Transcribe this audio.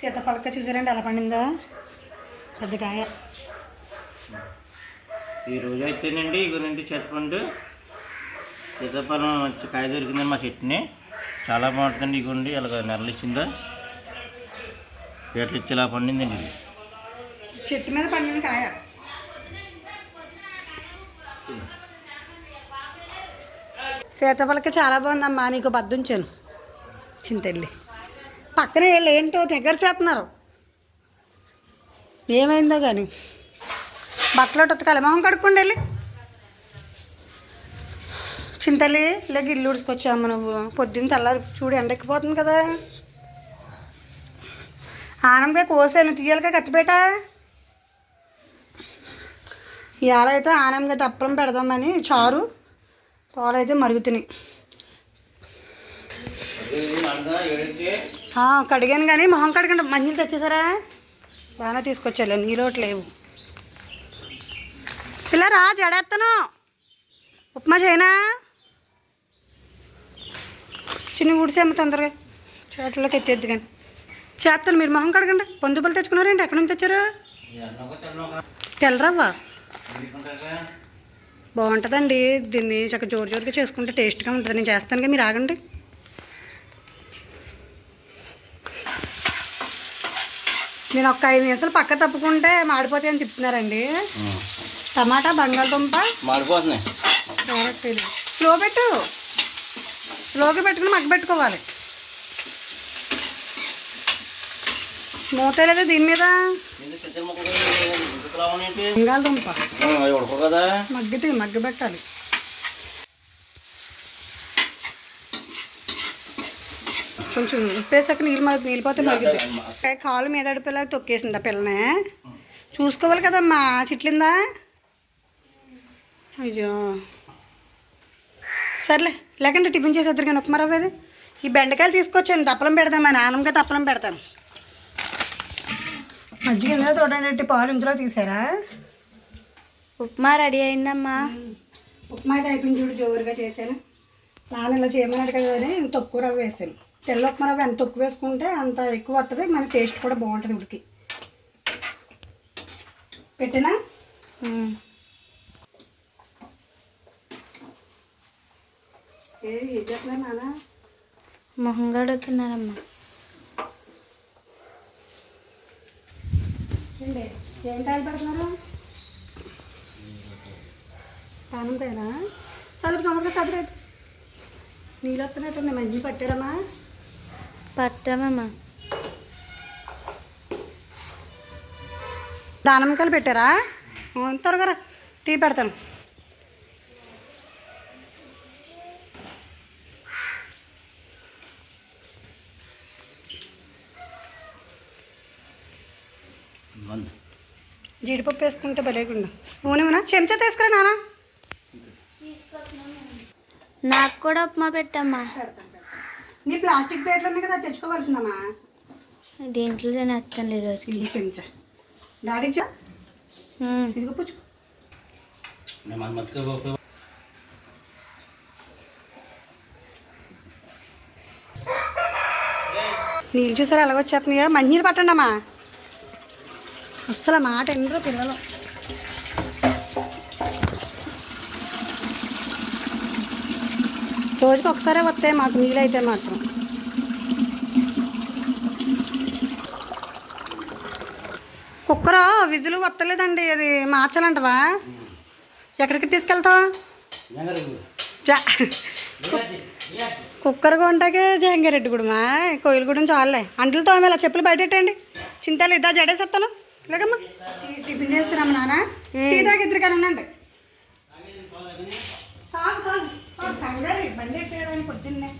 సీతాఫలక చూసారండి ఎలా పండిందో? పెద్ద కాయ. ఈ రోజు అయితేనండి ఇగోనండి చేతపండు సీతాఫలం వచ్చి కాయ దొరికిందండి మా చెట్టుని. చాలా బాగుంటుందండి ఇగోండి ఇలాగ నెలలు ఇచ్చిందా. పీటలు ఇచ్చి ఇలా పండిందండి ఇది. చెట్టు మీద పండిన కాయ. సీతాఫలక చాలా బాగుందమ్మా నీకు బద్దుంచాను. చింతెళ్ళి పక్కనే వీళ్ళు ఏంటో దగ్గర చేస్తున్నారు ఏమైందో కానీ బట్టలు ఉతకాలి మొహం కడుక్కోండి వెళ్ళి. చింతల్లి లేక ఇల్లు ఉడుచుకొచ్చామ్మ నువ్వు. పొద్దున్న తెల్లారి చూడు ఎండెక్కిపోతుంది కదా. ఆనంగా కోసాను తీయాలిగా కత్తిపేట. ఇవాళ అయితే ఆనంగా తప్పడం పెడదామని చారు పాలైతే మరుగుతున్నాయి. కడిగాను కానీ మొహం కడగండి మంచినీళ్ళు తెచ్చేసారా? బాగానే తీసుకొచ్చాలే నీలోటి లేవు. పిల్లరా జడేస్తాను ఉప్మా చేయనా? చిన్న ఊడిసేమ్మ తొందరగా. చేతుల్లోకి ఎత్తేద్దు కానీ. చేస్తాను మీరు మొహం కడగండి. పొందుపులు తెచ్చుకున్నారండి ఎక్కడి నుంచి తెచ్చారు? తెల్లరవ్వా. బాగుంటుందండి. దీన్ని చక్కగా జోరు జోరుగా చేసుకుంటే టేస్ట్గా ఉంటుంది. నేను చేస్తానుగా మీరు ఆగండి. నేను ఒక ఐదు నిమిషాలు పక్క తప్పుకుంటే మాడిపోతాయి అని చెప్తున్నారండి. టమాటా బంగాళదుంప. మాడిపోతున్నాయి. క్యారెట్. స్లో పెట్టు. స్లోగా పెట్టుకుని మగ్గ పెట్టుకోవాలి. మూత లేదా దీని మీద. బంగాళదుంప. మగ్గితే మగ్గ పెట్టాలి. కొంచెం ఉప్పేసాక నీళ్ళు మరి నీళ్ళిపోతే మగ్గుతాయి కాలు మీద అడిపిల్ల తొక్కేసింది ఆ పిల్లనే? చూసుకోవాలి కదమ్మా చిట్లిందా? అయ్యో. సర్లే లేకంటే టిఫిన్ చేసేద్దరు కానీ ఉప్మా రవ్వ ఇది ఈ బెండకాయలు తీసుకొచ్చాను తప్పలం పెడతాను మా నాన్నమ్మగా తప్పలం పెడతాను మజ్జిగ ఇందులో తోడండి పాలు ఇందులో తీసారా? ఉప్మా రెడీ అయిందమ్మా. ఉప్మా అయితే అయిపోయింది చూడు జోరుగా చేశాను. నాన్న ఇలా చేయమన్నాడు కదా అని తక్కువ రవ్వ వేసాను తెల్ల ఉప్మా రవ్వ ఎంత తక్కువ వేసుకుంటే అంత ఎక్కువ వస్తుంది మన టేస్ట్ కూడా బాగుంటుంది ఉడికి. పెట్టినా? మొహం కడుగుతున్నానమ్మా ఏంటి? ఏం టైం పెడుతున్నారు? తానం పేరా చదువు తొందరగా చదువు నీళ్ళు వస్తున్నట్టు మంచి పట్టారమ్మా పట్టామమ్మా. దానిమ్మకాయలు పెట్టారా? త్వరగా టీ పెడతాను. జీడిపప్పు వేసుకుంటే భలేకుండా స్పూన్ ఏమన్నా? చెంచా తీసుకురా నాన్న. నాకు కూడా ఉప్మా పెట్టమ్మా. నీ ప్లాస్టిక్ ప్లేట్లు ఉన్నాయి కదా తెచ్చుకోవాల్సిందమ్మా. దీంట్లో నేను వస్తాను ఇది చెంచా డాడీ చా. ఇదిగో పుచ్చు. నీళ్ళు చూసారా ఎలాగొచ్చేస్తున్నాయో మంచినీళ్ళు పట్టండి అమ్మా అస్సలు మాట ఎందరో పిల్లలు. రోజుకి ఒకసారే వస్తాయి మాకు నీళ్ళైతే అయితే మాత్రం కుక్కర్ విజులు వస్తలేదండి అది మార్చాలంటవా ఎక్కడికి తీసుకెళ్తావు కుక్కర్ కొంటాకే జహంగారెడ్డి గుడమా కోయిలగూడెం చాలే అంటులు తోమేలా చెప్పులు బయటెట్టండి చింతలు ఇద్దా జడేసేస్తాను లేకమ్మా టిఫిన్ చేస్తున్నాము నాన్న టీ దాకా ఇద్దరు కానీ ఉండండి చాలు చాలు